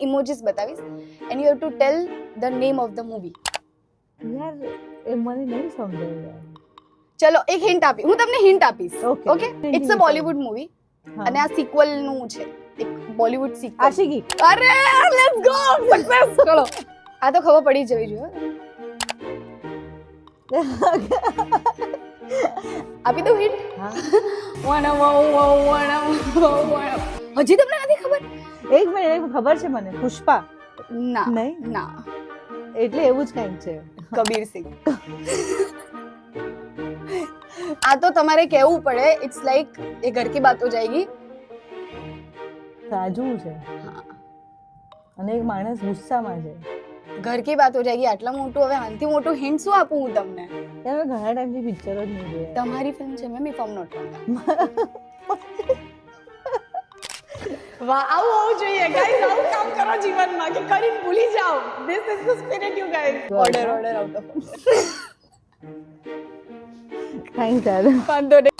Emojis બતાવીશ and you have to tell the name of the movie યાર એ મને નહીં સમજાય યાર ચલો એક હિન્ટ આપી હું તમને હિન્ટ આપીશ okay it's a Bollywood movie અને આ સિક્વલનું છે એક બોલિવૂડ સિક્વલ આશિકી અરે લેટ્સ ગો સક્સેસ ચલો આ તો ખબર પડી જવી જોઈએ આપી દઉં હિન્ટ હા વણ વણ વણ વણ વણ. હજી તમને નથી ખબર? એક મિનિટ એક ખબર છે મને. પુષ્પા. ના નહીં? ના. એટલે એવું જ કંઈક છે. કબીર સિંહ. આ તો તમારે કહેવું પડે. ઇટ્સ લાઈક એ ઘર કી બાત જાયગી. સાજું છે. હા. અને એક માણસ ગુસ્સામાં છે. ઘર કી બાત હો જાયગી. આટલા મોટું હવે આનથી મોટું હિન્ટ શું આપું હું તમને? યાર ઘણા ટાઈમથી પિક્ચરો જ નહીં જોયા. તમારી ફિલ્મ છે મેમ ઇફ આમ નોટ વાહ આવું હોવું જોઈએ ગાઈઝ આવું કામ કરો જીવનમાં કે કરીને ભૂલી જાઓ. This is the spirit you guys order order out of thank you વાંધો નહીં